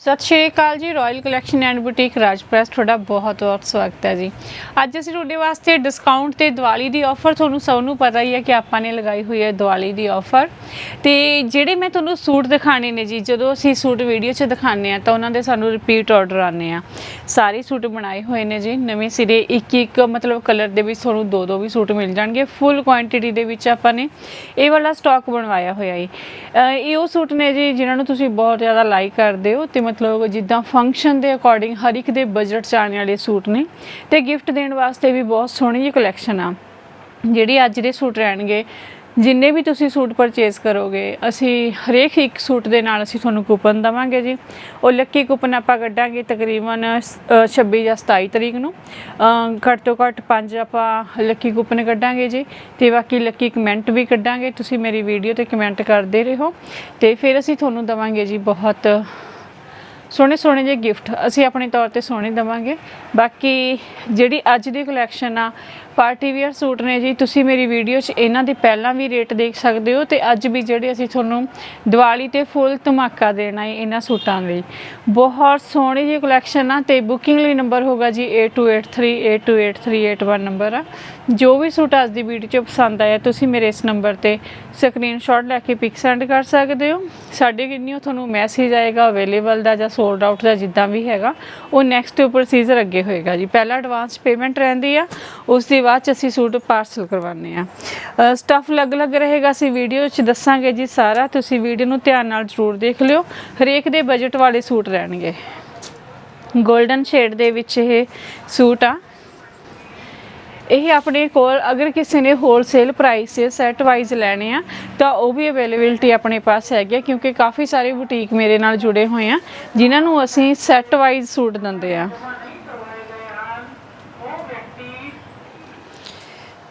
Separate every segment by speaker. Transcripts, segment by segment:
Speaker 1: ਸਤਿ ਸ਼੍ਰੀ ਅਕਾਲ ਜੀ ਰਾਇਲ ਕਲੈਕਸ਼ਨ ਐਂਡ ਬੁਟੀਕ ਰਾਜਪ੍ਰੈਸ ਤੁਹਾਡਾ ਬਹੁਤ ਬਹੁਤ ਸਵਾਗਤ ਹੈ ਜੀ। ਅੱਜ ਅਸੀਂ ਤੁਹਾਡੇ ਵਾਸਤੇ ਡਿਸਕਾਊਂਟ ਤੇ ਦੀਵਾਲੀ ਦੀ ਆਫਰ ਤੁਹਾਨੂੰ ਸਭ ਨੂੰ ਪਤਾ ਹੀ ਹੈ ਕਿ ਆਪਾਂ ਨੇ ਲਗਾਈ ਹੋਈ ਹੈ ਦੀਵਾਲੀ ਦੀ ਆਫਰ ਤੇ ਜਿਹੜੇ ਮੈਂ ਤੁਹਾਨੂੰ ਸੂਟ ਦਿਖਾਣੇ ਨੇ ਜੀ, ਜਦੋਂ ਅਸੀਂ ਸੂਟ ਵੀਡੀਓ 'ਚ ਦਿਖਾਉਂਦੇ ਆ ਤਾਂ ਉਹਨਾਂ ਦੇ ਸਾਨੂੰ ਰਿਪੀਟ ਆਰਡਰ ਆਉਂਦੇ ਆ। ਸਾਰੇ ਸੂਟ ਬਣਾਏ ਹੋਏ ਨੇ ਜੀ, ਨਵੇਂ ਸਿਰੇ, ਇੱਕ ਇੱਕ ਮਤਲਬ ਕਲਰ ਦੇ ਵਿੱਚ ਤੁਹਾਨੂੰ ਦੋ ਦੋ ਵੀ ਸੂਟ ਮਿਲ ਜਾਣਗੇ ਫੁੱਲ ਕੁਆਂਟੀਟੀ ਦੇ ਵਿੱਚ ਆਪਾਂ ਨੇ ਇਹ ਵਾਲਾ ਸਟਾਕ ਬਣਵਾਇਆ ਹੋਇਆ ਹੈ ਇਹ ਉਹ ਸੂਟ ਨੇ ਜੀ, ਜਿਨ੍ਹਾਂ ਨੂੰ ਤੁਸੀਂ ਬਹੁਤ ਜ਼ਿਆਦਾ ਲਾਈਕ ਕਰਦੇ ਹੋ ਤੇ ਮਤਲਬ ਜਿੱਦਾਂ ਫੰਕਸ਼ਨ ਦੇ ਅਕੋਰਡਿੰਗ ਹਰ ਇੱਕ ਦੇ ਬਜਟ ਚ ਆਉਣ ਵਾਲੇ ਸੂਟ ਨੇ। ਤੇ ਗਿਫਟ ਦੇਣ ਵਾਸਤੇ ਵੀ ਬਹੁਤ ਸੋਹਣੀ ਜਿਹੀ ਕਲੈਕਸ਼ਨ ਆ। ਜਿਹੜੀ ਅੱਜ ਦੇ ਸੂਟ ਰਹਿਣਗੇ ਜਿੰਨੇ ਵੀ ਤੁਸੀਂ ਸੂਟ ਪਰਚੇਸ ਕਰੋਗੇ ਅਸੀਂ ਹਰੇਕ ਇੱਕ ਸੂਟ ਦੇ ਨਾਲ ਅਸੀਂ ਤੁਹਾਨੂੰ ਕੂਪਨ ਦਵਾਂਗੇ ਜੀ। ਉਹ ਲੱਕੀ ਕੂਪਨ ਆਪਾਂ ਕੱਢਾਂਗੇ ਤਕਰੀਬਨ ਅ, 26 ਜਾਂ 27 ਤਰੀਕ ਨੂੰ। ਘੱਟ ਤੋਂ ਘੱਟ ਪੰਜ ਆਪਾਂ ਲੱਕੀ ਕੂਪਨ ਕੱਢਾਂਗੇ ਜੀ। ਤੇ ਬਾਕੀ ਲੱਕੀ ਕਮੈਂਟ ਵੀ ਕੱਢਾਂਗੇ। ਤੁਸੀਂ ਮੇਰੀ ਵੀਡੀਓ ਤੇ ਕਮੈਂਟ ਕਰਦੇ ਰਹੋ। ਤੇ ਫਿਰ ਅਸੀਂ ਤੁਹਾਨੂੰ ਦਵਾਂਗੇ ਜੀ ਬਹੁਤ ਸੋਹਣੇ ਸੋਹਣੇ ਜਿਹੇ ਗਿਫਟ ਅਸੀਂ ਆਪਣੇ ਤੌਰ ਤੇ ਸੋਹਣੇ ਦਵਾਂਗੇ। ਬਾਕੀ ਜਿਹੜੀ ਅੱਜ ਦੀ ਕਲੈਕਸ਼ਨ ਆ ਪਾਰਟੀ ਵੇਅਰ ਸੂਟ ਨੇ ਜੀ, ਤੁਸੀਂ ਮੇਰੀ ਵੀਡੀਓ 'ਚ ਇਹਨਾਂ ਦੇ ਪਹਿਲਾਂ ਵੀ ਰੇਟ ਦੇਖ ਸਕਦੇ ਹੋ ਤੇ ਅੱਜ ਵੀ ਜਿਹੜੇ ਅਸੀਂ ਤੁਹਾਨੂੰ ਦੀਵਾਲੀ ਤੇ ਫੁੱਲ ਧਮਾਕਾ ਦੇਣਾ ਹੈ ਇਹਨਾਂ ਸੂਟਾਂ ਲਈ ਬਹੁਤ ਸੋਹਣੀ ਜਿਹੀ ਕਲੈਕਸ਼ਨ ਆ ਤੇ ਬੁਕਿੰਗ ਲਈ ਨੰਬਰ ਹੋਗਾ ਜੀ 8283828381 ਨੰਬਰ ਆ। ਜੋ ਵੀ ਸੂਟ ਅੱਜ ਦੀ ਵੀਡੀਓ 'ਚ ਪਸੰਦ ਆਇਆ, ਤੁਸੀਂ ਮੇਰੇ ਇਸ ਨੰਬਰ ਤੇ ਸਕਰੀਨਸ਼ਾਟ ਲੈ ਕੇ ਪਿਕ ਸੈਂਡ ਕਰ ਸਕਦੇ ਹੋ। ਸਾਡੇ ਕਿੰਨੀਓ ਤੁਹਾਨੂੰ ਮੈਸੇਜ ਆਏਗਾ ਅਵੇਲੇਬਲ ਦਾ ਜਾਂ ਸੋਲਡ ਆਊਟ ਦਾ ਜਿੱਦਾਂ ਵੀ ਹੈਗਾ, ਉਹ ਨੈਕਸਟ ਪ੍ਰੋਸੀਜਰ ਅੱਗੇ ਹੋਏਗਾ ਜੀ। ਪਹਿਲਾਂ ਐਡਵਾਂਸ ਪੇਮੈਂਟ ਰਹਿੰਦੀ ਆ, ਉਸ ਦੇ ਬਾਅਦ ਚ ਅਸੀਂ ਸੂਟ ਪਾਰਸਲ ਕਰਵਾਉਂਦੇ ਆ ਸਟਫ ਅਲੱਗ-ਅਲੱਗ ਰਹੇਗਾ, ਅਸੀਂ ਵੀਡੀਓ 'ਚ ਦੱਸਾਂਗੇ ਜੀ ਸਾਰਾ। ਤੁਸੀਂ ਵੀਡੀਓ ਨੂੰ ਧਿਆਨ ਨਾਲ ਜ਼ਰੂਰ ਦੇਖ ਲਿਓ। ਹਰੇਕ ਦੇ ਬਜਟ ਵਾਲੇ ਸੂਟ ਰਹਿਣਗੇ। 골ਡਨ ਸ਼ੇਡ ਦੇ ਵਿੱਚ ਇਹ ਸੂਟ ਆ। ਇਹ ਆਪਣੇ ਕੋਲ ਅਗਰ ਕਿਸੇ ਨੇ ਹੋਲਸੇਲ ਪ੍ਰਾਈਸ ਤੇ ਸੈਟ ਵਾਈਜ਼ ਲੈਣੇ ਆ, ਤਾਂ ਉਹ ਵੀ ਅਵੇਲੇਬਿਲਟੀ ਆਪਣੇ ਪਾਸ ਹੈਗੀ ਆ, ਕਿਉਂਕਿ ਕਾਫੀ ਸਾਰੇ ਬੁਟੀਕ ਮੇਰੇ ਨਾਲ ਜੁੜੇ ਹੋਏ ਆ, ਜਿਨ੍ਹਾਂ ਨੂੰ ਅਸੀਂ ਸੈਟ ਵਾਈਜ਼ ਸੂਟ ਦਿੰਦੇ ਆ।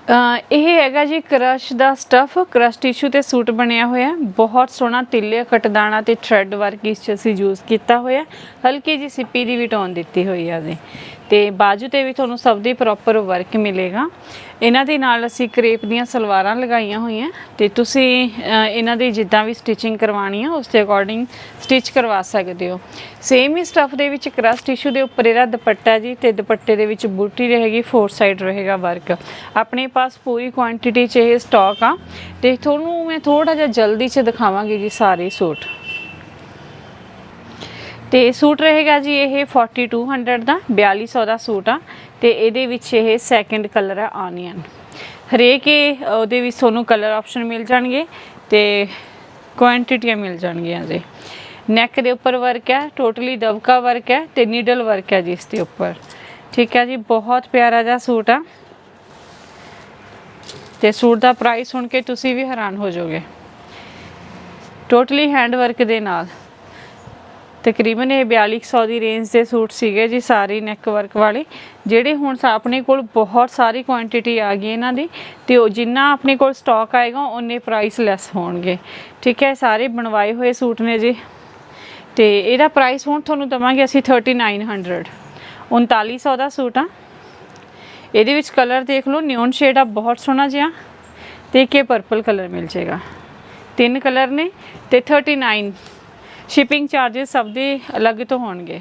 Speaker 1: ਇਹ ਹੈਗਾ ਜੀ ਕ੍ਰਸ਼ ਦਾ ਸਟਫ ਕ੍ਰਸ਼ ਟਿਸ਼ੂ ਤੇ ਸੂਟ ਬਣਿਆ ਹੋਇਆ ਬਹੁਤ ਸੋਹਣਾ ਤਿੱਲੇ ਕਟਦਾਣਾ ਤੇ ਥ੍ਰੈਡ ਵਰਕ ਇਸ ਚ ਅਸੀਂ ਯੂਜ਼ ਕੀਤਾ ਹੋਇਆ ਹਲਕੀ ਜੀ ਸਿੱਪੀ ਦੀ ਵੀ ਟੋਨ ਦਿੱਤੀ ਹੋਈ ਆ ਜੀ। ਤੇ ਬਾਜੂ ਤੇ ਵੀ ਤੁਹਾਨੂੰ ਸਭ ਦੀ ਪ੍ਰੋਪਰ ਵਰਕ ਮਿਲੇਗਾ। ਇਹਨਾਂ ਦੇ ਨਾਲ ਅਸੀਂ ਕਰੇਪ ਦੀਆਂ ਸਲਵਾਰਾਂ ਲਗਾਈਆਂ ਹੋਈਆਂ ਤੇ ਤੁਸੀਂ ਇਹਨਾਂ ਦੀ ਜਿੱਦਾਂ ਵੀ ਸਟਿਚਿੰਗ ਕਰਵਾਣੀ ਆ, ਉਸ ਦੇ ਅਕੋਰਡਿੰਗ ਸਟਿਚ ਕਰਵਾ ਸਕਦੇ ਹੋ। ਸੇਮ ਹੀ ਸਟਫ ਦੇ ਵਿੱਚ ਕ੍ਰਸ਼ ਟਿਸ਼ੂ ਦੇ ਉੱਪਰ ਇਹਦਾ ਦੁਪੱਟਾ ਜੀ ਤੇ ਦੁਪੱਟੇ ਦੇ ਵਿੱਚ ਬੂਟੀ ਰਹੇਗੀ ਫੋਰ ਸਾਈਡ ਰਹੇਗਾ ਵਰਕ ਆਪਣੇ ਪਾਸ ਪੂਰੀ ਕੁਆਂਟੀਟੀ ਚ ਇਹ ਸਟਾਕ ਆ ਤੇ ਤੁਹਾਨੂੰ ਮੈਂ ਥੋੜਾ ਜਿਹਾ ਜਲਦੀ ਚ ਦਿਖਾਵਾਂਗੀ ਜੀ ਸਾਰੇ ਸੂਟ। ਤੇ ਸੂਟ ਰਹੇਗਾ ਜੀ ਇਹ 4200 ਦਾ 4200 ਦਾ ਸੂਟ ਆ ਤੇ ਇਹਦੇ ਵਿੱਚ ਇਹ ਸੈਕੰਡ ਕਲਰ ਹੈ ਆਨੀਅਨ ਹਰੇਕ ਉਹਦੇ ਵਿੱਚ ਤੁਹਾਨੂੰ ਕਲਰ ਆਪਸ਼ਨ ਮਿਲ ਜਾਣਗੇ ਤੇ ਕੁਆਂਟੀਟੀਆਂ ਮਿਲ ਜਾਣਗੀਆਂ ਜੀ। ਨੈਕ ਦੇ ਉੱਪਰ ਵਰਕ ਹੈ ਟੋਟਲੀ ਦਬਕਾ ਵਰਕ ਹੈ ਤੇ ਨੀਡਲ ਵਰਕ ਹੈ ਜੀ ਇਸ ਦੇ ਉੱਪਰ। ਠੀਕ ਹੈ ਜੀ, ਬਹੁਤ ਪਿਆਰਾ ਜਿਹਾ ਸੂਟ ਆ। ਤੇ ਸੂਟ ਦਾ ਪ੍ਰਾਈਸ ਸੁਣ ਕੇ ਤੁਸੀਂ ਵੀ ਹੈਰਾਨ ਹੋ ਜਾਓਗੇ। ਟੋਟਲੀ ਹੈਂਡ ਵਰਕ ਦੇ ਨਾਲ। ਤਕਰੀਬਨ ਇਹ 4200 ਦੀ ਰੇਂਜ ਦੇ ਸੂਟ ਸੀਗੇ ਜੀ ਸਾਰੇ ਨੈਕ ਵਰਕ ਵਾਲੇ। ਜਿਹੜੇ ਹੁਣ ਆਪਣੇ ਕੋਲ ਬਹੁਤ ਸਾਰੀ ਕੁਆਂਟੀਟੀ ਆ ਗਈ ਇਹਨਾਂ ਦੀ, ਤੇ ਉਹ ਜਿੰਨਾ ਆਪਣੇ ਕੋਲ ਸਟਾਕ ਆਏਗਾ ਉਹਨੇ ਪ੍ਰਾਈਸ ਲੈਸ ਹੋਣਗੇ। ਠੀਕ ਹੈ, ਸਾਰੇ ਬਣਵਾਏ ਹੋਏ ਸੂਟ ਨੇ ਜੀ। ਤੇ ਇਹਦਾ ਪ੍ਰਾਈਸ ਹੁਣ ਤੁਹਾਨੂੰ ਦਵਾਂਗੇ ਅਸੀਂ 3900 3900 ਦਾ ਸੂਟ ਆ। ਇਹਦੇ ਵਿੱਚ ਕਲਰ ਦੇਖ ਲਓ ਨਿਓਨ ਸ਼ੇਡ ਆ, ਬਹੁਤ ਸੋਹਣਾ ਜਿਹਾ। ਤੇ ਇੱਕ ਇਹ ਪਰਪਲ ਕਲਰ ਮਿਲ ਜਾਏਗਾ ਤਿੰਨ ਕਲਰ ਨੇ ਤੇ 39 ਸ਼ਿਪਿੰਗ ਚਾਰजेस ਸਭ ਦੇ ਅਲੱਗ ਤੋਂ ਹੋਣਗੇ।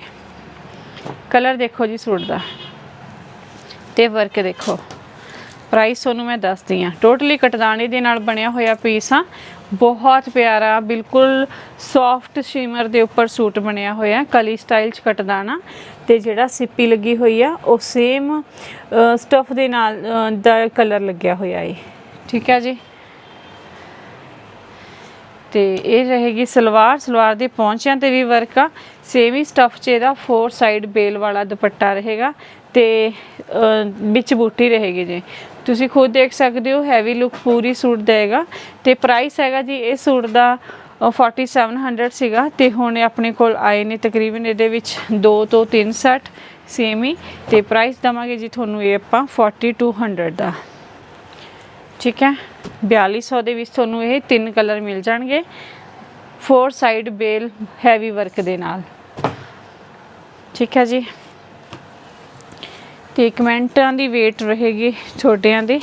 Speaker 1: ਕਲਰ ਦੇਖੋ ਜੀ ਸੂਟ ਦਾ। ਤੇ ਵਰਕ ਦੇਖੋ। ਪ੍ਰਾਈਸ ਤੁਹਾਨੂੰ ਮੈਂ ਦੱਸਦੀ ਆ ਟੋਟਲੀ ਕਟਦਾਣੇ ਦੇ ਨਾਲ ਬਣਿਆ ਹੋਇਆ ਪੀਸ ਆ। ਬਹੁਤ ਪਿਆਰਾ, ਬਿਲਕੁਲ ਸੌਫਟ ਸ਼ਿਮਰ ਦੇ ਉੱਪਰ ਸੂਟ ਬਣਿਆ ਹੋਇਆ। ਕਲੀ ਸਟਾਈਲ ਚ ਕਟਦਾਣਾ ਤੇ ਜਿਹੜਾ ਸਿੱਪੀ ਲੱਗੀ ਹੋਈ ਆ, ਉਹ ਸੇਮ ਸਟਫ ਦੇ ਨਾਲ ਦਾ ਕਲਰ ਲੱਗਿਆ ਹੋਇਆ ਏ। ਠੀਕ ਹੈ ਜੀ? ਤੇ ਇਹ ਰਹੇਗੀ ਸਲਵਾਰ ਸਲਵਾਰ ਦੇ ਪੌਂਚਿਆਂ ਤੇ ਵੀ ਵਰਕ ਆ। ਸੇਮ ਹੀ ਸਟਫ 'ਚ ਇਹਦਾ ਫੋਰ ਸਾਈਡ ਬੇਲ ਵਾਲਾ ਦੁਪੱਟਾ ਰਹੇਗਾ ਤੇ ਵਿੱਚ ਬੂਟੀ ਰਹੇਗੀ ਜੀ। ਤੁਸੀਂ ਖੁਦ ਦੇਖ ਸਕਦੇ ਹੋ ਹੈਵੀ ਲੁੱਕ ਪੂਰੀ ਸੂਟ ਦੇਗਾ ਤੇ ਪ੍ਰਾਈਸ ਹੈਗਾ ਜੀ ਇਹ ਸੂਟ ਦਾ ਅਹ, 4700 ਸੀਗਾ ਤੇ ਹੁਣ ਆਪਣੇ ਕੋਲ ਆਏ ਨੇ ਤਕਰੀਬਨ ਇਹਦੇ ਵਿੱਚ 2 ਤੋਂ 3 ਸੈਟ ਸੇਮ ਹੀ ਤੇ ਪ੍ਰਾਈਸ ਦਵਾਂਗੇ ਜੀ ਤੁਹਾਨੂੰ ਇਹ ਆਪਾਂ 4200 ਦਾ। ਠੀਕ ਹੈ? 4200 ਦੇ ਵਿੱਚ ਤੁਹਾਨੂੰ ਇਹ ਤਿੰਨ ਕਲਰ ਮਿਲ ਜਾਣਗੇ। ਫੋਰ ਸਾਈਡ ਬੇਲ ਹੈਵੀ ਵਰਕ ਦੇ ਨਾਲ। ਠੀਕ ਹੈ ਜੀ। ਤੇ ਕਮੈਂਟਾਂ ਦੀ ਵੇਟ ਰਹੇਗੀ ਛੋਟਿਆਂ ਦੀ।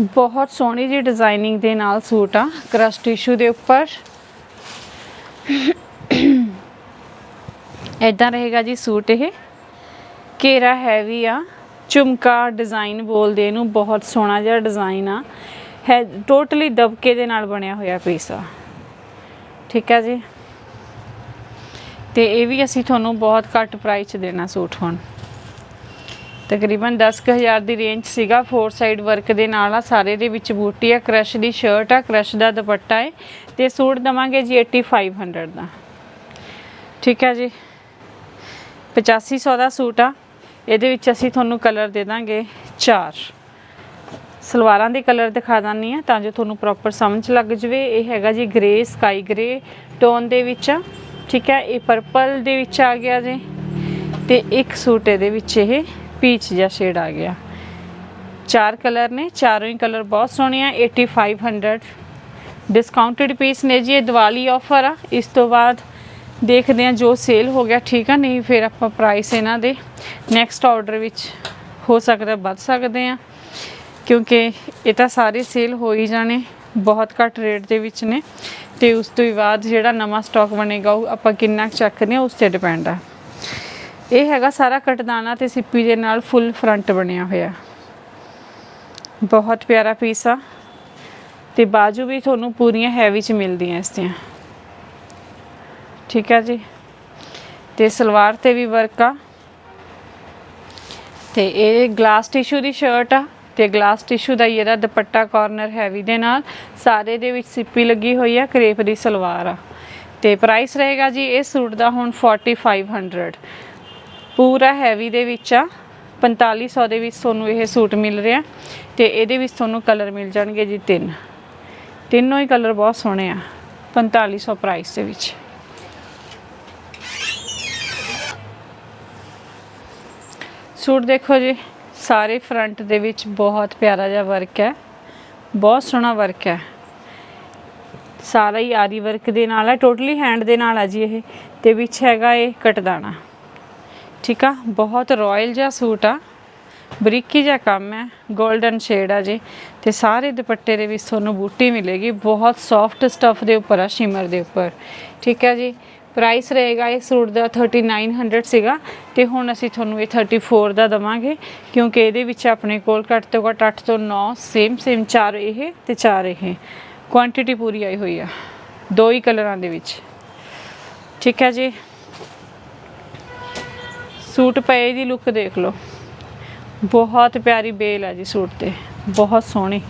Speaker 1: ਬਹੁਤ ਸੋਹਣੀ ਜੀ ਡਿਜ਼ਾਈਨਿੰਗ ਦੇ ਨਾਲ ਸੂਟ ਆ ਕ੍ਰਸ਼ ਟਿਸ਼ੂ ਦੇ ਉੱਪਰ। ਇਦਾਂ ਰਹੇਗਾ ਜੀ ਸੂਟ ਇਹ। ਘੇਰਾ ਹੈਵੀ ਆ। ਝੁਮਕਾ ਡਿਜ਼ਾਈਨ ਬੋਲਦੇ ਇਹਨੂੰ, ਬਹੁਤ ਸੋਹਣਾ ਜਿਹਾ ਡਿਜ਼ਾਈਨ ਆ। ਹੈ ਟੋਟਲੀ ਦਬਕੇ ਦੇ ਨਾਲ ਬਣਿਆ ਹੋਇਆ ਪੀਸ ਆ। ਠੀਕ ਹੈ ਜੀ? ਤੇ ਇਹ ਵੀ ਅਸੀਂ ਤੁਹਾਨੂੰ ਬਹੁਤ ਘੱਟ ਪ੍ਰਾਈਸ 'ਚ ਦੇਣਾ ਸੂਟ ਹੁਣ। ਤਕਰੀਬਨ 10000 ਦੀ ਰੇਂਜ ਸੀਗਾ ਫੋਰ ਸਾਈਡ ਵਰਕ ਦੇ ਨਾਲ ਆ, ਸਾਰੇ ਦੇ ਵਿੱਚ ਬੂਟੀ ਆ ਕ੍ਰਸ਼ ਦੀ ਸ਼ਰਟ ਆ ਕ੍ਰਸ਼ ਦਾ ਦੁਪੱਟਾ ਹੈ ਤੇ ਸੂਟ ਦਵਾਂਗੇ ਜੀ 8500 ਦਾ। ਠੀਕ ਹੈ ਜੀ? 8500 ਦਾ ਸੂਟ ਆ। ਇਹਦੇ ਵਿੱਚ ਅਸੀਂ ਤੁਹਾਨੂੰ ਕਲਰ ਦੇ ਦਾਂਗੇ 4 ਸਲਵਾਰਾਂ ਦੇ ਕਲਰ ਦਿਖਾ ਦਾਨੀ ਆ ਤਾਂ ਜੋ ਤੁਹਾਨੂੰ ਪ੍ਰੋਪਰ ਸਮਝ ਲੱਗ ਜਵੇ। ਇਹ ਹੈਗਾ ਜੀ ਗ੍ਰੇ ਸਕਾਈ ਗ੍ਰੇ ਟੋਨ ਦੇ ਵਿੱਚ ਆ। ਠੀਕ ਹੈ, ਇਹ ਪਰਪਲ ਦੇ ਵਿੱਚ ਆ ਗਿਆ ਜੀ। ਤੇ ਇੱਕ ਸੂਟ ਇਹਦੇ ਵਿੱਚ ਇਹ ਪੀਚ ਜਿਹਾ ਸ਼ੇਡ ਆ ਗਿਆ। ਚਾਰ ਕਲਰ ਨੇ, ਚਾਰੋਂ ਹੀ ਕਲਰ ਬਹੁਤ ਸੋਹਣੇ ਆ। 8500 ਡਿਸਕਾਊਂਟਡ ਪੀਸ ਨੇ ਜੀ, ਇਹ ਦੀਵਾਲੀ ਆਫਰ ਆ। ਇਸ ਤੋਂ ਬਾਅਦ ਦੇਖਦੇ ਆ ਜੋ ਸੇਲ ਹੋ ਗਿਆ, ਠੀਕ ਆ, ਨਹੀਂ ਫਿਰ ਆਪਾਂ ਪ੍ਰਾਈਸ ਇਹਨਾਂ ਦੇ ਨੈਕਸਟ ਆਰਡਰ ਵਿੱਚ ਹੋ ਸਕਦਾ, ਵੱਧ ਸਕਦੇ ਆ ਕਿਉਂਕਿ ਇਹ ਤਾਂ ਸਾਰੇ ਸੇਲ ਹੋ ਹੀ ਜਾਣੇ, ਬਹੁਤ ਘੱਟ ਰੇਟ ਦੇ ਵਿੱਚ ਨੇ, ਤੇ ਉਸ ਤੋਂ ਬਾਅਦ ਜਿਹੜਾ ਨਵਾਂ ਸਟਾਕ ਬਣੇਗਾ, ਉਹ ਆਪਾਂ ਕਿੰਨਾ ਕੁ ਚੱਕਦੇ ਆ ਉਸ ਤੇ ਡਿਪੈਂਡ ਆ। ਇਹ ਹੈਗਾ ਸਾਰਾ ਕਟਦਾਨਾ ਤੇ ਸਿੱਪੀ ਦੇ ਨਾਲ ਫੁੱਲ ਫਰੰਟ ਬਣਿਆ ਹੋਇਆ। ਬਹੁਤ ਪਿਆਰਾ ਪੀਸ ਆ, ਤੇ ਬਾਜੂ ਵੀ ਤੁਹਾਨੂੰ ਪੂਰੀਆਂ ਹੈਵੀ ਚ ਮਿਲਦੀਆਂ ਇਸ ਦੀਆਂ। ਠੀਕ ਹੈ ਜੀ। ਤੇ ਸਲਵਾਰ ਤੇ ਵੀ ਵਰਕ ਆ। ਤੇ ਇਹ ਗਲਾਸ ਟਿਸ਼ੂ ਦੀ ਸ਼ਰਟ ਆ। ਤੇ ਗਲਾਸ ਟਿਸ਼ੂ ਦਾ ਹੀ ਇਹਦਾ ਦੁਪੱਟਾ ਕਾਰਨਰ ਹੈਵੀ ਦੇ ਨਾਲ। ਸਾਰੇ ਦੇ ਵਿੱਚ ਸਿੱਪੀ ਲੱਗੀ ਹੋਈ ਆ, ਕਰੇਪ ਦੀ ਸਲਵਾਰ ਆ। ਤੇ ਪ੍ਰਾਈਸ ਰਹੇਗਾ ਜੀ ਇਹ ਸੂਟ ਦਾ ਹੁਣ 4500 ਪੂਰਾ ਹੈਵੀ ਦੇ ਵਿੱਚ ਆ। 4500 ਦੇ ਵਿੱਚ ਤੁਹਾਨੂੰ ਇਹ ਸੂਟ ਮਿਲ ਰਿਹਾ। ਤੇ ਇਹਦੇ ਵਿੱਚ ਤੁਹਾਨੂੰ ਕਲਰ ਮਿਲ ਜਾਣਗੇ ਜੀ ਤਿੰਨ। ਤਿੰਨੋਂ ਹੀ ਕਲਰ ਬਹੁਤ ਸੋਹਣੇ ਆ। 4500 ਪ੍ਰਾਈਸ ਦੇ ਵਿੱਚ। ਸੂਟ ਦੇਖੋ ਜੀ, ਸਾਰੇ ਫਰੰਟ ਦੇ ਵਿੱਚ ਬਹੁਤ ਪਿਆਰਾ ਜਿਹਾ ਵਰਕ ਹੈ। ਬਹੁਤ ਸੋਹਣਾ ਵਰਕ ਹੈ। ਸਾਰਾ ਹੀ ਆਰੀ ਵਰਕ ਦੇ ਨਾਲ ਹੈ ਟੋਟਲੀ ਹੈਂਡ ਦੇ ਨਾਲ ਆ ਜੀ ਇਹ। ਤੇ ਵਿੱਚ ਹੈਗਾ ਇਹ ਕਟਦਾਣਾ। ਠੀਕ ਆ? ਬਹੁਤ ਰਾਇਲ ਜਿਹਾ ਸੂਟ ਆ। ਬਰੀਕੀ ਜਿਹਾ ਕੰਮ ਹੈ 골ਡਨ ਸ਼ੇਡ ਆ ਜੀ। ਤੇ ਸਾਰੇ ਦੁਪੱਟੇ ਦੇ ਵਿੱਚ ਤੁਹਾਨੂੰ ਬੂਟੀ ਮਿਲੇਗੀ। ਬਹੁਤ ਸੌਫਟ ਸਟਫ ਦੇ ਉੱਪਰ ਆ ਸ਼ਿਮਰ ਦੇ ਉੱਪਰ। ਠੀਕ ਹੈ ਜੀ? ਪ੍ਰਾਈਸ ਰਹੇਗਾ ਇਹ ਸੂਟ ਦਾ 3900 ਸੀਗਾ ਤੇ ਹੁਣ ਅਸੀਂ ਤੁਹਾਨੂੰ ਇਹ 34 ਦਾ ਦਵਾਂਗੇ, ਕਿਉਂਕਿ ਇਹਦੇ ਵਿੱਚ ਆਪਣੇ ਕੋਲ ਘੱਟ ਤੋਂ ਘੱਟ 8 ਤੋਂ 9 ਸੇਮ ਸੇਮ ਚਾਰ ਇਹ ਤੇ ਚਾਰ ਇਹ। ਕੁਆਂਟੀਟੀ ਪੂਰੀ ਆਈ ਹੋਈ ਆ, ਦੋ ਹੀ ਕਲਰਾਂ ਦੇ ਵਿੱਚ। ਠੀਕ ਹੈ ਜੀ? ਸੂਟ ਪਏ ਦੀ ਲੁੱਕ ਦੇਖ ਲਓ। ਬਹੁਤ ਪਿਆਰੀ ਬੇਲ ਆ ਜੀ ਸੂਟ ਤੇ, ਬਹੁਤ ਸੋਹਣੀ।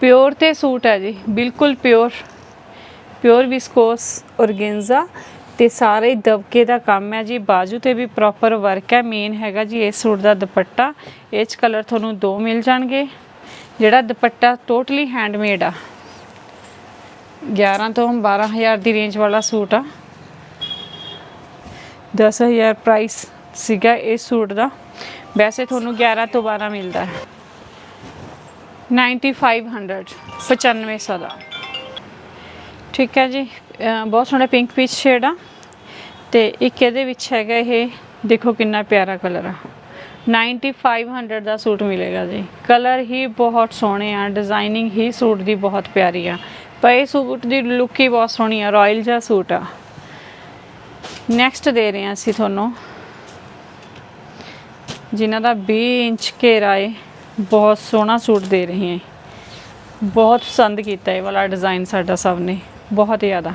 Speaker 1: ਪਿਓਰ ਤੇ ਸੂਟ ਹੈ ਜੀ, ਬਿਲਕੁਲ ਪਿਓਰ ਪਿਓਰ ਵਿਸਕੋਸ ਔਰਗੈਂਜ਼ਾ ਤੇ ਸਾਰੇ ਦਬਕੇ ਦਾ ਕੰਮ ਹੈ ਜੀ, ਬਾਜੂ ਤੇ ਵੀ ਪ੍ਰੋਪਰ ਵਰਕ ਹੈ ਮੇਨ ਹੈਗਾ ਜੀ ਇਸ ਸੂਟ ਦਾ ਦੁਪੱਟਾ। ਇਹ ਚ ਕਲਰ ਤੁਹਾਨੂੰ ਦੋ ਮਿਲ ਜਾਣਗੇ, ਜਿਹੜਾ ਦੁਪੱਟਾ ਟੋਟਲੀ ਹੈਂਡਮੇਡ ਆ। 11 ਤੋਂ 12000 ਦੀ ਰੇਂਜ ਵਾਲਾ ਸੂਟ ਆ। 10000 ਪ੍ਰਾਈਸ ਸੀਗਾ ਇਸ ਸੂਟ ਦਾ। ਵੈਸੇ ਤੁਹਾਨੂੰ 11 ਤੋਂ 12 ਮਿਲਦਾ ਹੈ। 9500 9500 ਦਾ। ਠੀਕ ਹੈ ਜੀ ਬਹੁਤ ਸੋਹਣਾ ਪਿੰਕ ਪੀਚ ਸ਼ੇਡ ਆ। ਤੇ ਇੱਕ ਇਹਦੇ ਵਿੱਚ ਹੈਗਾ ਇਹ, ਦੇਖੋ ਕਿੰਨਾ ਪਿਆਰਾ ਕਲਰ ਆ। 9500 ਦਾ ਸੂਟ ਮਿਲੇਗਾ ਜੀ। ਕਲਰ ਹੀ ਬਹੁਤ ਸੋਹਣੇ ਆ ਡਿਜ਼ਾਈਨਿੰਗ ਹੀ ਸੂਟ ਦੀ ਬਹੁਤ ਪਿਆਰੀ ਆ। ਪਰ ਇਹ ਸੂਟ ਦੀ ਲੁੱਕ ਹੀ ਬਹੁਤ ਸੋਹਣੀ ਆ ਰਾਇਲ ਜਿਹਾ ਸੂਟ ਆ। ਨੈਕਸਟ ਦੇ ਰਹੇ ਹਾਂ ਅਸੀਂ ਤੁਹਾਨੂੰ। ਜਿਨ੍ਹਾਂ ਦਾ 20 ਇੰਚ ਘੇਰਾ ਏ। ਬਹੁਤ ਸੋਹਣਾ ਸੂਟ ਦੇ ਰਹੀ ਹੈ। ਬਹੁਤ ਪਸੰਦ ਕੀਤਾ ਇਹ ਵਾਲਾ ਡਿਜ਼ਾਈਨ ਸਾਡਾ ਸਭ ਨੇ। ਬਹੁਤ ਜ਼ਿਆਦਾ।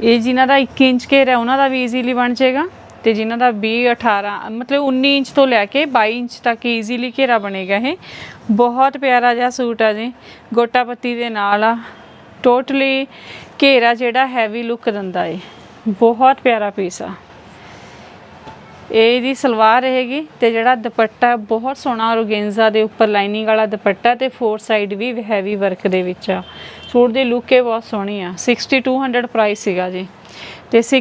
Speaker 1: ਇਹ ਜਿਨ੍ਹਾਂ ਦਾ 1 ਇੰਚ ਘੇਰਾ ਉਹਨਾਂ ਦਾ ਵੀ ਈਜ਼ੀਲੀ ਬਣ ਜਾਏਗਾ ਤੇ ਜਿਨ੍ਹਾਂ ਦਾ 20 18 ਮਤਲਬ 19 ਇੰਚ ਤੋਂ ਲੈ ਕੇ 22 ਇੰਚ ਤੱਕ ਈਜ਼ੀਲੀ ਘੇਰਾ ਬਣੇਗਾ ਇਹ। ਬਹੁਤ ਪਿਆਰਾ ਜਿਹਾ ਸੂਟ ਆ ਜੀ। ਗੋਟਾ ਪੱਤੀ ਦੇ ਨਾਲ ਆ। ਟੋਟਲੀ ਘੇਰਾ ਜਿਹੜਾ ਹੈਵੀ ਲੁੱਕ ਦਿੰਦਾ ਏ। ਬਹੁਤ ਪਿਆਰਾ ਪੀਸ ਆ। ਇਹ ਦੀ ਸਲਵਾਰ ਰਹੇਗੀ ਤੇ ਜਿਹੜਾ ਦੁਪੱਟਾ ਬਹੁਤ ਸੋਹਣਾ ਔਰਗੈਂਜ਼ਾ ਦੇ ਉੱਪਰ ਲਾਈਨਿੰਗ ਵਾਲਾ ਦੁਪੱਟਾ ਤੇ ਫੋਰ ਸਾਈਡ ਵੀ ਹੈਵੀ ਵਰਕ ਦੇ ਵਿੱਚ ਆ। ਸੂਟ ਦੀ ਲੁੱਕ ਇਹ ਬਹੁਤ ਸੋਹਣੀ ਆ। 6200 ਪ੍ਰਾਈਸ ਸੀਗਾ ਜੀ। ਤੇ 6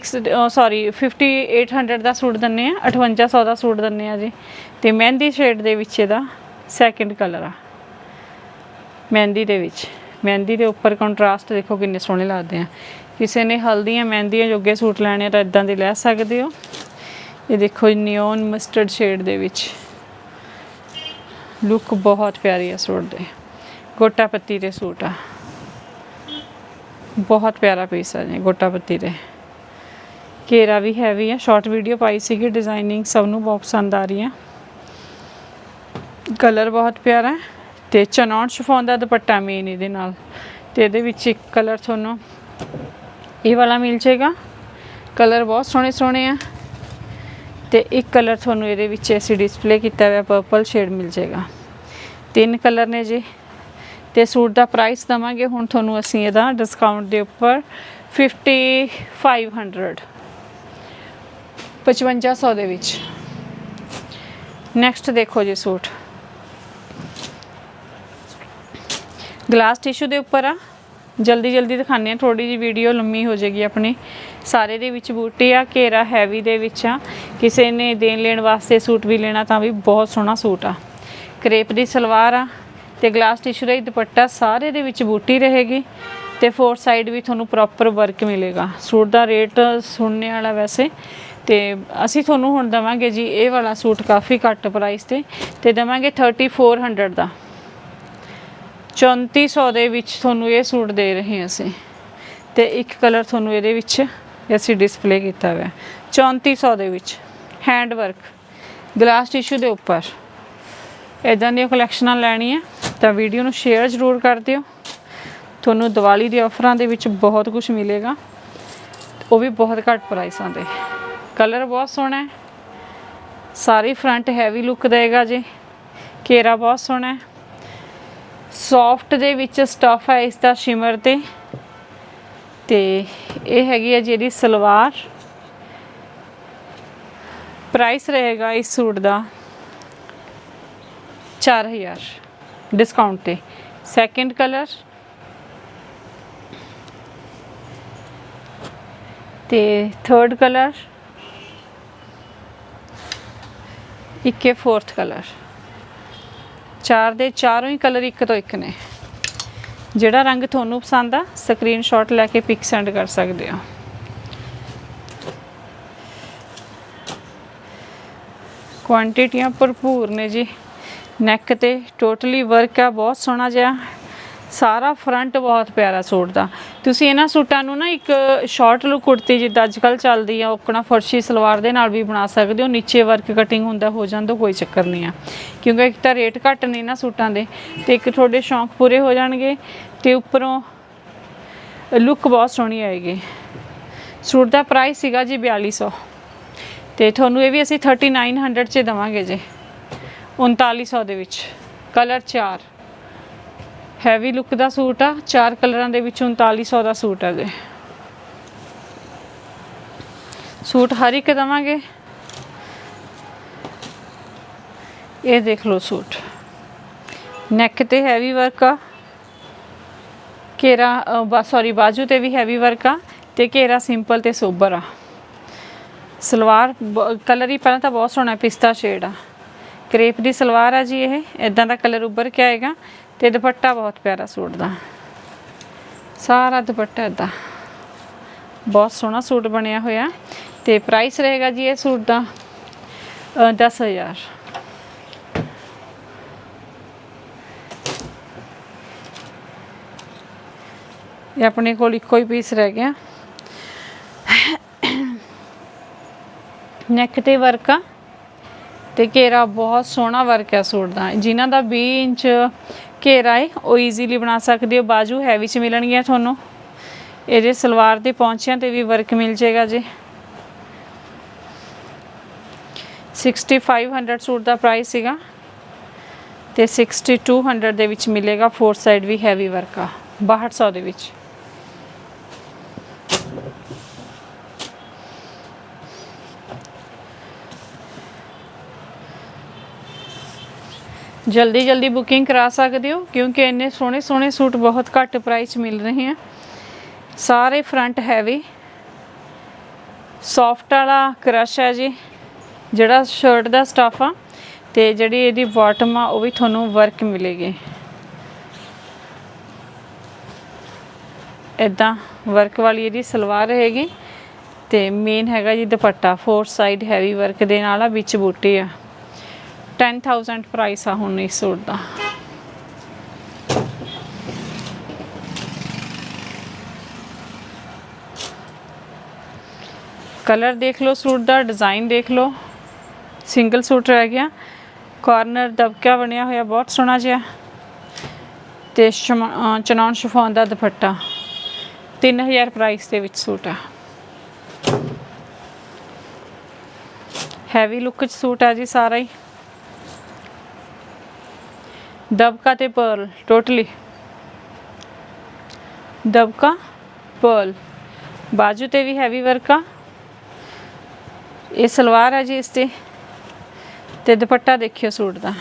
Speaker 1: ਸੌਰੀ 5800 ਦਾ ਸੂਟ ਦਿੰਨੇ ਆ 5800 ਦਾ ਸੂਟ ਦਿੰਨੇ ਆ ਜੀ। ਤੇ ਮਹਿੰਦੀ ਸ਼ੇਡ ਦੇ ਵਿੱਚ ਇਹਦਾ ਸੈਕਿੰਡ ਕਲਰ ਆ। ਮਹਿੰਦੀ ਦੇ ਵਿੱਚ। ਮਹਿੰਦੀ ਦੇ ਉੱਪਰ ਕੰਟਰਾਸਟ ਦੇਖੋ ਕਿੰਨੇ ਸੋਹਣੇ ਲੱਗਦੇ ਆ। ਕਿਸੇ ਨੇ ਹਲਦੀਆਂ ਮਹਿੰਦੀਆਂ ਜੋਗੇ ਸੂਟ ਲੈਣੇ ਆ ਤਾਂ ਇਦਾਂ ਦੇ ਲੈ ਸਕਦੇ ਹੋ। ਇਹ ਦੇਖੋ ਨਿਓਨ ਮਸਟਰਡ ਸ਼ੇਡ ਦੇ ਵਿੱਚ। ਲੁੱਕ ਬਹੁਤ ਪਿਆਰੀ ਹੈ ਸੂਟ ਦੇ। ਗੋਟਾ ਪੱਤੀ ਦੇ ਸੂਟ ਆ। ਬਹੁਤ ਪਿਆਰਾ ਪੀਸ ਹੈ ਜੀ, ਗੋਟਾ ਪੱਤੀ ਦੇ। ਘੇਰਾ ਵੀ ਹੈਵੀ ਆ। ਸ਼ਾਰਟ ਵੀਡੀਓ ਪਾਈ ਸੀਗੀ ਡਿਜ਼ਾਈਨਿੰਗ ਸਭ ਨੂੰ ਬਹੁਤ ਪਸੰਦ ਆ ਰਹੀ ਆ। ਕਲਰ ਬਹੁਤ ਪਿਆਰਾ ਹੈ ਤੇ ਚਨੌਨ ਸ਼ਿਫੋਨ ਦਾ ਦੁਪੱਟਾ ਮੇਨ ਇਹਦੇ ਨਾਲ। ਤੇ ਇਹਦੇ ਵਿੱਚ ਇੱਕ ਕਲਰ ਤੁਹਾਨੂੰ ਇਹ ਵਾਲਾ ਮਿਲ ਜਾਏਗਾ। ਕਲਰ ਬਹੁਤ ਸੋਹਣੇ ਸੋਹਣੇ ਆ। ਤੇ ਇੱਕ ਕਲਰ ਤੁਹਾਨੂੰ ਇਹਦੇ ਵਿੱਚ ਅਸੀਂ ਡਿਸਪਲੇ ਕੀਤਾ ਹੋਇਆ ਪਰਪਲ ਸ਼ੇਡ ਮਿਲ ਜਾਏਗਾ। ਤਿੰਨ ਕਲਰ ਨੇ ਜੀ। ਤੇ ਸੂਟ ਦਾ ਪ੍ਰਾਈਸ ਦਵਾਂਗੇ, ਹੁਣ ਤੁਹਾਨੂੰ ਅਸੀਂ ਇਹਦਾ ਡਿਸਕਾਊਂਟ ਦੇ ਉੱਪਰ 5500 5500 ਦੇ ਵਿੱਚ। ਨੈਕਸਟ ਦੇਖੋ ਜੀ ਸੂਟ। ਗਲਾਸ ਟਿਸ਼ੂ ਦੇ ਉੱਪਰ ਆ। ਜਲਦੀ ਜਲਦੀ ਦਿਖਾਉਂਦੇ ਆ ਥੋੜੀ ਜੀ ਵੀਡੀਓ ਲੰਮੀ ਹੋ ਜਾਏਗੀ ਆਪਣੀ। ਸਾਰੇ ਦੇ ਵਿੱਚ ਬੂਟੇ ਆ, ਘੇਰਾ ਹੈਵੀ ਦੇ ਵਿੱਚ ਆ। ਕਿਸੇ ਨੇ ਦੇਣ ਲੈਣ ਵਾਸਤੇ ਸੂਟ ਵੀ ਲੈਣਾ ਤਾਂ ਵੀ ਬਹੁਤ ਸੋਹਣਾ ਸੂਟ ਆ। ਕਰੇਪ ਦੀ ਸਲਵਾਰ ਆ ਤੇ ਗਲਾਸ ਟਿਸ਼ੂ ਦਾ ਹੀ ਦੁਪੱਟਾ ਸਾਰੇ ਦੇ ਵਿੱਚ ਬੂਟੀ ਰਹੇਗੀ ਤੇ ਫੋਰ ਸਾਈਡ ਵੀ ਤੁਹਾਨੂੰ ਪ੍ਰੋਪਰ ਵਰਕ ਮਿਲੇਗਾ। ਸੂਟ ਦਾ ਰੇਟ ਸੁਣਨੇ ਵਾਲਾ ਵੈਸੇ ਤੇ ਅਸੀਂ ਤੁਹਾਨੂੰ ਹੁਣ ਦਵਾਂਗੇ ਜੀ ਇਹ ਵਾਲਾ ਸੂਟ ਕਾਫੀ ਘੱਟ ਪ੍ਰਾਈਸ ਤੇ ਤੇ ਦਵਾਂਗੇ 3400 ਦਾ। 3400 ਦੇ ਵਿੱਚ ਤੁਹਾਨੂੰ ਇਹ ਸੂਟ ਦੇ ਰਹੇ ਹਾਂ ਅਸੀਂ ਤੇ ਇੱਕ ਕਲਰ ਤੁਹਾਨੂੰ ਇਹਦੇ ਵਿੱਚ ਅਸੀਂ ਡਿਸਪਲੇ ਕੀਤਾ ਹੋਇਆ। 3400 ਦੇ ਵਿੱਚ। ਹੈਂਡ ਵਰਕ ਗਲਾਸ ਟਿਸ਼ੂ ਦੇ ਉੱਪਰ। ਇਦਾਂ ਦੀਆਂ ਕਲੈਕਸ਼ਨਾਂ ਲੈਣੀਆਂ, ਤਾਂ ਵੀਡੀਓ ਨੂੰ ਸ਼ੇਅਰ ਜ਼ਰੂਰ ਕਰ ਦਿਓ। ਤੁਹਾਨੂੰ ਦੀਵਾਲੀ ਦੇ ਆਫਰਾਂ ਦੇ ਵਿੱਚ ਬਹੁਤ ਕੁਝ ਮਿਲੇਗਾ। ਉਹ ਵੀ ਬਹੁਤ ਘੱਟ ਪ੍ਰਾਈਸਾਂ 'ਤੇ ਕਲਰ ਬਹੁਤ ਸੋਹਣਾ ਹੈ। ਸਾਰੀ ਫਰੰਟ ਹੈਵੀ ਲੁੱਕ ਦੇਗਾ ਜੀ। ਘੇਰਾ ਬਹੁਤ ਸੋਹਣਾ ਹੈ। ਸੌਫਟ ਦੇ ਵਿੱਚ ਸਟਫ ਹੈ ਇਸ ਦਾ ਸ਼ਿਮਰ ਤੇ। ਤੇ ਇਹ ਹੈਗੀ ਹੈ ਜਿਹੜੀ ਸਲਵਾਰ। ਪ੍ਰਾਈਸ ਰਹੇਗਾ ਇਸ ਸੂਟ ਦਾ 4000 ਡਿਸਕਾਊਂਟ ਤੇ। ਸੈਕਿੰਡ ਕਲਰ ਤੇ ਥਰਡ ਕਲਰ ਇੱਕੇ ਫੋਰਥ ਕਲਰ ਚਾਰ ਦੇ ਚਾਰੋਂ ਹੀ ਕਲਰ ਇੱਕ ਤੋਂ ਇੱਕ ਨੇ। ਜਿਹੜਾ ਰੰਗ ਤੁਹਾਨੂੰ ਪਸੰਦ ਆ ਸਕਰੀਨਸ਼ਾਟ ਲੈ ਕੇ ਪਿਕ ਸੈਂਡ ਕਰ ਸਕਦੇ ਹੋ। ਕੁਆਂਟੀਟੀਆਂ ਭਰਪੂਰ ਨੇ ਜੀ। ਨੈਕ ਤੇ ਟੋਟਲੀ ਵਰਕ ਆ, ਬਹੁਤ ਸੋਹਣਾ ਜਿਹਾ। ਸਾਰਾ ਫਰੰਟ ਬਹੁਤ ਪਿਆਰਾ ਸੂਟ ਦਾ। ਤੁਸੀਂ ਇਹਨਾਂ ਸੂਟਾਂ ਨੂੰ ਨਾ ਇੱਕ ਸ਼ਾਰਟ ਲੁੱਕ ਕੁੜਤੀ ਜਿੱਦਾਂ ਅੱਜ ਕੱਲ ਚੱਲਦੀ ਆ, ਓਕਣਾ ਫਰਸ਼ੀ ਸਲਵਾਰ ਦੇ ਨਾਲ ਵੀ ਬਣਾ ਸਕਦੇ ਹੋ। ਨੀਚੇ ਵਰਕ ਕਟਿੰਗ ਹੁੰਦਾ, ਹੋ ਜਾਂਦਾ ਕੋਈ ਚੱਕਰ ਨਹੀਂ ਆ। ਕਿਉਂਕਿ ਇੱਕ ਤਾਂ ਰੇਟ ਘੱਟ ਨੇ ਇਹਨਾਂ ਸੂਟਾਂ ਦੇ ਤੇ ਇੱਕ ਤੁਹਾਡੇ ਸ਼ੌਂਕ ਪੂਰੇ ਹੋ ਜਾਣਗੇ ਤੇ ਉੱਪਰੋਂ ਲੁੱਕ ਬਹੁਤ ਸੋਹਣੀ ਆਏਗੀ। ਸੂਟ ਦਾ ਪ੍ਰਾਈਸ ਸੀਗਾ ਜੀ 4200 ਤੇ ਤੁਹਾਨੂੰ ਇਹ ਵੀ ਅਸੀਂ 3900 ਚ ਦਵਾਂਗੇ ਜੀ। 3900 ਦੇ ਵਿੱਚ। ਕਲਰ 4 ਹੈਵੀ ਲੁੱਕ ਦਾ ਸੂਟ ਆ। ਚਾਰ ਕਲਰਾਂ ਦੇ ਵਿੱਚ 3900 ਦਾ ਸੂਟ ਆ ਜੀ। ਸੂਟ ਹਰ ਇੱਕ ਦਵਾਂਗੇ। ਇਹ ਦੇਖ ਲਓ ਸੂਟ। ਨੈਕ ਤੇ ਹੈਵੀ ਵਰਕ ਆ। ਘੇਰਾ ਸੌਰੀ ਬਾਜੂ ਤੇ ਵੀ ਹੈਵੀ ਵਰਕ ਆ। ਤੇ ਘੇਰਾ ਸਿੰਪਲ ਤੇ ਸੋਬਰ ਆ। ਸਲਵਾਰ ਕਲਰ ਹੀ ਪਹਿਲਾਂ ਤਾਂ ਬਹੁਤ ਸੋਹਣਾ ਪਿਸਤਾ ਸ਼ੇਡ ਆ। ਕਰੇਪ ਦੀ ਸਲਵਾਰ ਆ ਜੀ ਇਹ ਇਦਾਂ ਦਾ ਕਲਰ ਉੱਭਰ ਕੇ ਆਏਗਾ ਤੇ ਦੁਪੱਟਾ ਬਹੁਤ ਪਿਆਰਾ ਸੂਟ ਦਾ। ਸਾਰਾ ਦੁਪੱਟਾ ਇਦਾਂ ਬਹੁਤ ਸੋਹਣਾ ਸੂਟ ਬਣਿਆ ਹੋਇਆ। ਤੇ ਪ੍ਰਾਈਸ ਰਹੇਗਾ ਜੀ ਇਹ ਸੂਟ ਦਾ ਅ, 10000 ਇਹ ਆਪਣੇ ਕੋਲ ਇੱਕੋ ਹੀ ਪੀਸ ਰਹਿ ਗਿਆ। ਨੈਕ ਤੇ ਵਰਕ ਆ ਤੇ ਘੇਰਾ ਬਹੁਤ ਸੋਹਣਾ ਵਰਕ ਹੈ ਸੂਟ ਦਾ। ਜਿਨ੍ਹਾਂ ਦਾ 20 ਇੰਚ ਘੇਰਾ ਹੈ ਉਹ ਈਜ਼ੀਲੀ ਬਣਾ ਸਕਦੇ ਹੋ। ਬਾਜੂ ਹੈਵੀ ਚ ਮਿਲਣਗੀਆਂ ਤੁਹਾਨੂੰ। ਇਹਦੇ ਸਲਵਾਰ ਦੇ ਪੌਂਚਿਆਂ ਤੇ ਵੀ ਵਰਕ ਮਿਲ ਜਾਏਗਾ ਜੀ। 6500 ਸੂਟ ਦਾ ਪ੍ਰਾਈਸ ਸੀਗਾ ਤੇ 6200 ਦੇ ਵਿੱਚ ਮਿਲੇਗਾ। ਫੋਰ ਸਾਈਡ ਵੀ ਹੈਵੀ ਵਰਕ ਆ। 6200 ਦੇ ਵਿੱਚ। ਜਲਦੀ ਜਲਦੀ ਬੁਕਿੰਗ ਕਰਾ ਸਕਦੇ ਹੋ, ਕਿਉਂਕਿ ਇੰਨੇ ਸੋਹਣੇ ਸੋਹਣੇ ਸੂਟ ਬਹੁਤ ਘੱਟ ਪ੍ਰਾਈਸ ਮਿਲ ਰਹੇ ਆ। ਸਾਰੇ ਫਰੰਟ ਹੈਵੀ ਸੌਫਟ ਵਾਲਾ ਕ੍ਰਸ਼ ਹੈ ਜੀ, ਜਿਹੜਾ ਸ਼ਰਟ ਦਾ ਸਟਫ ਆ, ਤੇ ਜਿਹੜੀ ਇਹਦੀ ਬਾਟਮ ਆ, ਉਹ ਵੀ ਤੁਹਾਨੂੰ ਵਰਕ ਮਿਲੇਗੀ। ਇਦਾਂ ਵਰਕ ਵਾਲੀ ਇਹਦੀ ਸਲਵਾਰ ਰਹੇਗੀ ਤੇ ਮੇਨ ਹੈਗਾ ਜੀ dupatta four side heavy work ਦੇ ਨਾਲ ਆ, ਵਿੱਚ ਬੂਟੀ ਆ। 10000 ਪ੍ਰਾਈਸ ਆ ਹੁਣ ਇਸ ਸੂਟ ਦਾ। ਕਲਰ ਦੇਖ ਲਓ, ਸੂਟ ਦਾ ਡਿਜ਼ਾਈਨ ਦੇਖ ਲਓ। ਸਿੰਗਲ ਸੂਟ ਰਹਿ ਗਿਆ। ਕਾਰਨਰ ਦਬਕਾ ਬਣਿਆ ਹੋਇਆ, ਬਹੁਤ ਸੋਹਣਾ ਜਿਹਾ। ਤੇ ਸ਼ਮ- ਅਹ ਚਨੌਨ ਸ਼ਿਫੋਨ ਦਾ ਦੁਪੱਟਾ। 3000 ਪ੍ਰਾਈਸ ਦੇ ਵਿੱਚ ਸੂਟ ਆ। ਹੈਵੀ ਲੁੱਕ ਚ ਸੂਟ ਆ ਜੀ ਸਾਰਾ ਹੀ। ਦਬਕਾ ਤੇ ਪਰਲ ਟੋਟਲੀ ਦਬਕਾ ਪਰਲ ਬਾਜੂ ਤੇ ਵੀ ਹੈਵੀ ਵਰਕ ਆ। ਇਹ ਸਲਵਾਰ ਹੈ ਜੀ ਇਸ ਤੇ। ਤੇ ਦੁਪੱਟਾ ਦੇਖਿਓ ਸੂਟ ਦਾ।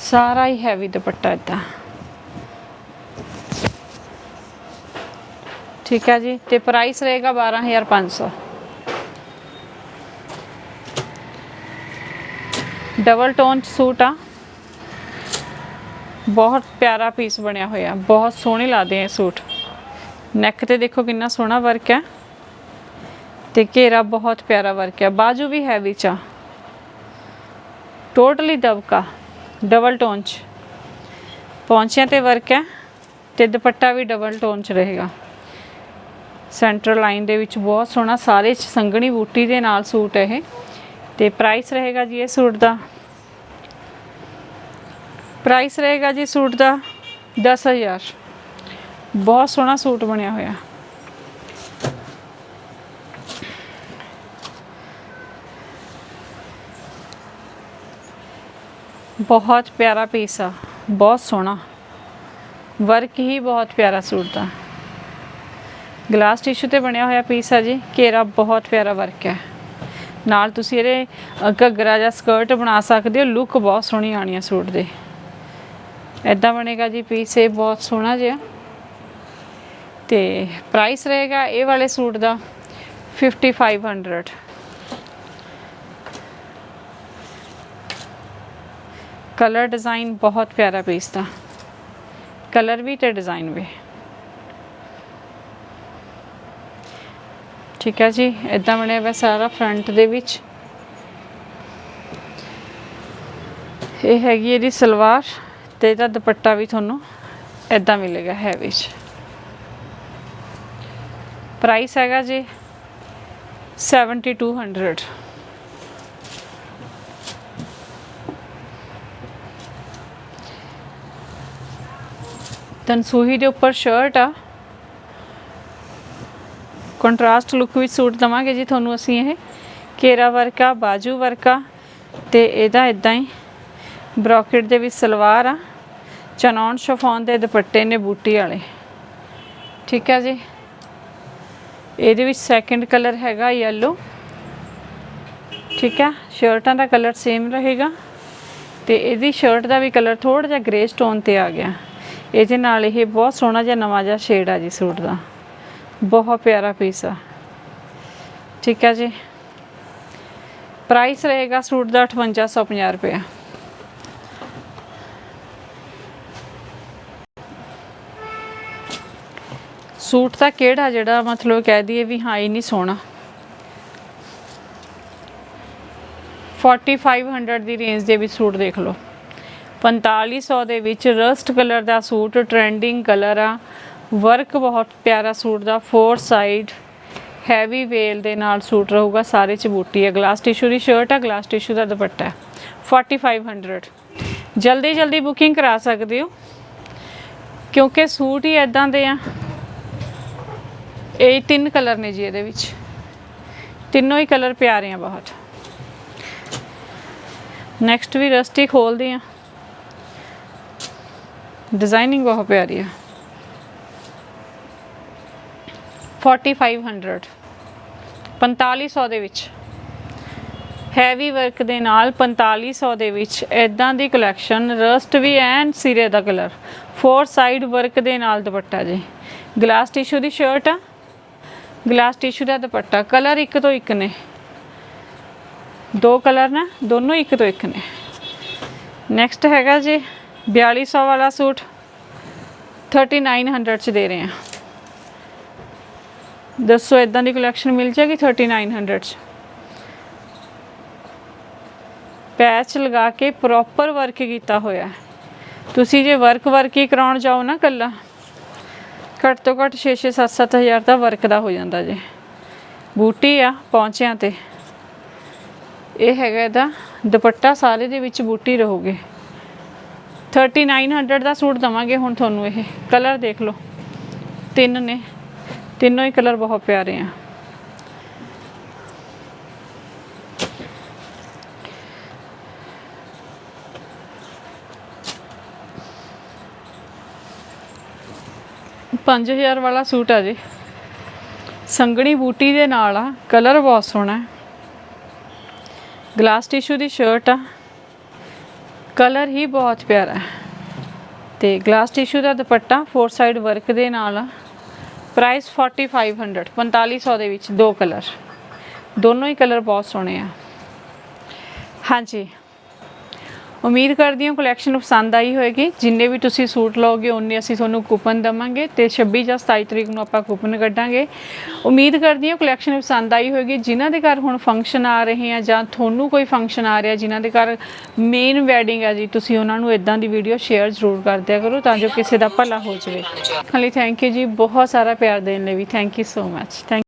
Speaker 1: ਸਾਰਾ ਹੀ ਹੈਵੀ ਦੁਪੱਟਾ ਇਦਾਂ। ਠੀਕ ਹੈ ਜੀ। ਤੇ ਪ੍ਰਾਈਸ ਰਹੇਗਾ 12500 ਡਬਲ ਟੋਨ ਚ ਸੂਟ ਆ। ਬਹੁਤ ਪਿਆਰਾ ਪੀਸ ਬਣਿਆ ਹੋਇਆ। ਬਹੁਤ ਸੋਹਣੇ ਲੱਗਦੇ ਆ ਇਹ ਸੂਟ। ਨੈਕ ਤੇ ਦੇਖੋ ਕਿੰਨਾ ਸੋਹਣਾ ਵਰਕ ਹੈ ਤੇ ਘੇਰਾ ਬਹੁਤ ਪਿਆਰਾ ਵਰਕ ਹੈ ਬਾਜੂ ਵੀ ਹੈਵੀ ਚ ਆ। ਟੋਟਲੀ ਦਬਕਾ। ਡਬਲ ਟੋਨ ਚ। ਪੌਂਚਿਆਂ ਤੇ ਵਰਕ ਹੈ ਤੇ ਦੁਪੱਟਾ ਵੀ ਡਬਲ ਟੋਨ ਚ ਰਹੇਗਾ। ਸੈਂਟਰ ਲਾਈਨ ਦੇ ਵਿੱਚ ਬਹੁਤ ਸੋਹਣਾ ਸਾਰੇ 'ਚ ਸੰਘਣੀ ਬੂਟੀ ਦੇ ਨਾਲ ਸੂਟ ਹੈ ਇਹ। ਤੇ ਪ੍ਰਾਈਸ ਰਹੇਗਾ ਜੀ ਇਹ ਸੂਟ ਦਾ। ਪ੍ਰਾਈਸ ਰਹੇਗਾ ਜੀ ਸੂਟ ਦਾ 10000 ਬਹੁਤ ਸੋਹਣਾ ਸੂਟ ਬਣਿਆ ਹੋਇਆ। ਬਹੁਤ ਪਿਆਰਾ ਪੀਸ ਆ, ਬਹੁਤ ਸੋਹਣਾ। ਵਰਕ ਹੀ ਬਹੁਤ ਪਿਆਰਾ ਸੂਟ ਦਾ। ਗਲਾਸ ਟਿਸ਼ੂ ਤੇ ਬਣਿਆ ਹੋਇਆ ਪੀਸ ਆ ਜੀ, ਘੇਰਾ ਬਹੁਤ ਪਿਆਰਾ ਵਰਕ ਹੈ। ਨਾਲ ਤੁਸੀਂ ਇਹਦੇ ਘੱਗਰਾ ਜਾਂ ਸਕਰਟ ਬਣਾ ਸਕਦੇ ਹੋ। ਲੁੱਕ ਬਹੁਤ ਸੋਹਣੀ ਆਣੀ ਆ ਸੂਟ ਦੇ। ਐਦਾਂ ਬਣੇਗਾ ਜੀ ਪੀਸ ਇਹ ਬਹੁਤ ਸੋਹਣਾ ਜਿਹਾ। ਤੇ ਪ੍ਰਾਈਸ ਰਹੇਗਾ ਇਹ ਵਾਲੇ ਸੂਟ ਦਾ 5500 ਕਲਰ ਡਿਜ਼ਾਈਨ ਬਹੁਤ ਪਿਆਰਾ ਪੀਸ ਦਾ। ਕਲਰ ਵੀ ਤੇ ਡਿਜ਼ਾਈਨ ਵੀ। ਠੀਕ ਹੈ ਜੀ ਇਦਾਂ ਬਣਿਆ ਹੋਇਆ ਸਾਰਾ ਫਰੰਟ ਦੇ ਵਿੱਚ। ਇਹ ਹੈਗੀ ਇਹਦੀ ਸਲਵਾਰ ਤੇ ਇਹਦਾ ਦੁਪੱਟਾ ਵੀ ਤੁਹਾਨੂੰ ਇਦਾਂ ਮਿਲੇਗਾ ਹੈ ਵਿੱਚ। ਪ੍ਰਾਈਸ ਹੈਗਾ ਜੀ 7200 ਤਨਸੂਹੀ ਦੇ ਉੱਪਰ ਸ਼ਰਟ ਆ। ਕੰਟਰਾਸਟ ਲੁੱਕ ਵਿੱਚ ਸੂਟ ਦਵਾਂਗੇ ਜੀ ਤੁਹਾਨੂੰ ਅਸੀਂ ਇਹ। ਕੇਰਾ ਵਰਕ ਆ ਬਾਜੂ ਵਰਕ ਆ ਤੇ ਇਹਦਾ ਇਦਾਂ ਹੀ। ਬ੍ਰੋਕੇਟ ਦੇ ਵਿੱਚ ਸਲਵਾਰ ਆ। ਚਨੌਨ ਸ਼ਫੋਨ ਦੇ ਦੁਪੱਟੇ ਨੇ ਬੂਟੀ ਵਾਲੇ। ਠੀਕ ਹੈ ਜੀ। ਇਹਦੇ ਵਿੱਚ ਸੈਕੰਡ ਕਲਰ ਹੈਗਾ ਯੈਲੋ ਠੀਕ ਹੈ ਸ਼ਰਟਾਂ ਦਾ ਕਲਰ ਸੇਮ ਰਹੇਗਾ। ਤੇ ਇਹਦੀ ਸ਼ਰਟ ਦਾ ਵੀ ਕਲਰ ਥੋੜਾ ਜਿਹਾ ਗ੍ਰੇ ਸਟੋਨ ਤੇ ਆ ਗਿਆ। ਇਹਦੇ ਨਾਲ ਇਹ ਬਹੁਤ ਸੋਹਣਾ ਜਿਹਾ ਨਵਾਂ ਜਿਹਾ ਸ਼ੇਡ ਆ ਜੀ ਸੂਟ ਦਾ। ਬਹੁਤ ਪਿਆਰਾ ਪੀਸ ਆ। ਠੀਕ ਹੈ ਜੀ। ਪ੍ਰਾਈਸ ਰਹੇਗਾ ਸੂਟ ਦਾ 5850 ਰੁਪਏ ਸੂਟ ਤਾਂ ਕਿਹੜਾ ਜਿਹੜਾ ਮਤਲਬ ਕਹਿ ਦਈਏ ਵੀ ਹਾਂ, ਇਹ ਨਹੀਂ ਸੋਹਣਾ। 4500 ਦੀ ਰੇਂਜ ਦੇ ਵਿੱਚ ਸੂਟ ਦੇਖ ਲਓ। 4500 ਦੇ ਵਿੱਚ ਰਸਟ ਕਲਰ ਦਾ ਸੂਟ ਟ੍ਰੈਂਡਿੰਗ ਕਲਰ ਆ। ਵਰਕ ਬਹੁਤ ਪਿਆਰਾ ਸੂਟ ਦਾ ਫੋਰ ਸਾਈਡ ਹੈਵੀ ਵੇਲ ਦੇ ਨਾਲ ਸੂਟ ਰਹੂਗਾ, ਸਾਰੇ ਚ ਬੂਟੀ ਹੈ ਗਲਾਸ ਟਿਸ਼ੂ ਦੀ ਸ਼ਰਟ ਆ ਗਲਾਸ ਟਿਸ਼ੂ ਦਾ ਦੁਪੱਟਾ ਹੈ 4500 ਜਲਦੀ ਜਲਦੀ ਬੁਕਿੰਗ ਕਰਾ ਸਕਦੇ ਹੋ, ਕਿਉਂਕਿ ਸੂਟ ਹੀ ਐਦਾਂ ਦੇ ਆ। ਇਹ ਤਿੰਨ ਕਲਰ ਨੇ ਜੀ ਇਹਦੇ ਵਿੱਚ। ਤਿੰਨੋਂ ਹੀ ਕਲਰ ਪਿਆਰੇ ਆ ਬਹੁਤ। ਨੈਕਸਟ ਵੀ ਰਸਟੀ ਖੋਲਦੇ ਆ। ਡਿਜ਼ਾਈਨਿੰਗ ਬਹੁਤ ਪਿਆਰੀ ਆ। 4500 4500 ਦੇ ਵਿੱਚ। ਹੈਵੀ ਵਰਕ ਦੇ ਨਾਲ 4500 ਦੇ ਵਿੱਚ ਇਦਾਂ ਦੀ ਕਲੈਕਸ਼ਨ ਰਸਟ ਵੀ ਐਨ ਸਿਰੇ ਦਾ ਕਲਰ ਫੋਰ ਸਾਈਡ ਵਰਕ ਦੇ ਨਾਲ ਦੁਪੱਟਾ ਜੀ। ਗਲਾਸ ਟਿਸ਼ੂ ਦੀ ਸ਼ਰਟ ਆ। ਗਲਾਸ ਟਿਸ਼ੂ ਦਾ ਦੁਪੱਟਾ। ਕਲਰ ਇੱਕ ਤੋਂ ਇੱਕ ਨੇ। ਦੋ ਕਲਰ ਨੇ, ਦੋਨੋਂ ਇੱਕ ਤੋਂ ਇੱਕ ਨੇ। ਨੈਕਸਟ ਹੈਗਾ ਜੀ 4200 ਵਾਲਾ ਸੂਟ। 3900 ਚ ਦੇ ਰਹੇ ਹਾਂ। ਦੱਸੋ ਇਦਾਂ ਦੀ ਕਲੈਕਸ਼ਨ ਮਿਲ ਜਾਏਗੀ 3900 ਚ? ਪੈਚ ਲਗਾ ਕੇ ਪ੍ਰੋਪਰ ਵਰਕ ਕੀਤਾ ਹੋਇਆ ਤੁਸੀਂ ਜੇ ਵਰਕ ਵਰਕ ਹੀ ਕਰਾਉਣ ਜਾਓ ਨਾ ਕੱਲਾ ਘੱਟ ਤੋਂ ਘੱਟ 6-6 7-7 ਹਜ਼ਾਰ ਦਾ ਵਰਕ ਦਾ ਹੋ ਜਾਂਦਾ ਜੇ। ਬੂਟੀ ਆ ਪਹੁੰਚਿਆਂ ਤੇ। ਇਹ ਹੈਗਾ ਇਹਦਾ ਦੁਪੱਟਾ ਸਾਰੇ ਦੇ ਵਿੱਚ ਬੂਟੀ ਰਹੋਗੇ। 3900 ਦਾ ਸੂਟ ਦਵਾਂਗੇ ਹੁਣ ਤੁਹਾਨੂੰ ਇਹ। ਕਲਰ ਦੇਖ ਲਓ। ਤਿੰਨ ਨੇ। ਤਿੰਨੋਂ ਹੀ ਕਲਰ ਬਹੁਤ ਪਿਆਰੇ ਆ। ਪੰਜ ਹਜ਼ਾਰ ਵਾਲਾ ਸੂਟ ਆ ਜੀ। ਸੰਗਣੀ ਬੂਟੀ ਦੇ ਨਾਲ ਆ, ਕਲਰ ਬਹੁਤ ਸੋਹਣਾ ਹੈ। ਗਲਾਸ ਟਿਸ਼ੂ ਦੀ ਸ਼ਰਟ ਆ। ਕਲਰ ਹੀ ਬਹੁਤ ਪਿਆਰਾ ਹੈ। ਤੇ ਗਲਾਸ ਟਿਸ਼ੂ ਦਾ ਦੁਪੱਟਾ ਫੋਰ ਸਾਈਡ ਵਰਕ ਦੇ ਨਾਲ ਆ। ਪ੍ਰਾਈਸ 4500 4500 ਦੇ ਵਿੱਚ ਦੋ ਕਲਰ ਦੋਨੋਂ ਹੀ ਕਲਰ ਬਹੁਤ ਸੋਹਣੇ ਆ। ਹਾਂਜੀ। ਉਮੀਦ ਕਰਦੀ ਹਾਂ ਕਲੈਕਸ਼ਨ ਪਸੰਦ ਆਈ ਹੋਏਗੀ। ਜਿੰਨੇ ਵੀ ਤੁਸੀਂ ਸੂਟ ਲਓਗੇ ਉਹਨੇ ਅਸੀਂ ਤੁਹਾਨੂੰ ਕੂਪਨ ਦਵਾਂਗੇ ਤੇ 26 ਜਾਂ 27 ਤਰੀਕ ਨੂੰ ਆਪਾਂ ਕੂਪਨ ਕੱਢਾਂਗੇ। ਉਮੀਦ ਕਰਦੀ ਹਾਂ ਕਲੈਕਸ਼ਨ ਪਸੰਦ ਆਈ ਹੋਏਗੀ। ਜਿਨ੍ਹਾਂ ਦੇ ਘਰ ਹੁਣ ਫੰਕਸ਼ਨ ਆ ਰਹੇ ਆ ਜਾਂ ਤੁਹਾਨੂੰ ਕੋਈ ਫੰਕਸ਼ਨ ਆ ਰਿਹਾ ਜਿਨ੍ਹਾਂ ਦੇ ਘਰ ਮੇਨ ਵੈਡਿੰਗ ਹੈ ਜੀ ਤੁਸੀਂ ਉਹਨਾਂ ਨੂੰ ਇਦਾਂ ਦੀ ਵੀਡੀਓ ਸ਼ੇਅਰ ਜ਼ਰੂਰ ਕਰ ਦਿਆ ਕਰੋ ਤਾਂ ਜੋ ਕਿਸੇ ਦਾ ਭਲਾ ਹੋ ਜਾਵੇ। ਖਾਲੀ ਥੈਂਕ ਯੂ ਜੀ ਬਹੁਤ ਸਾਰਾ ਪਿਆਰ ਦੇਣ ਲਈ ਵੀ। Thank you so much thank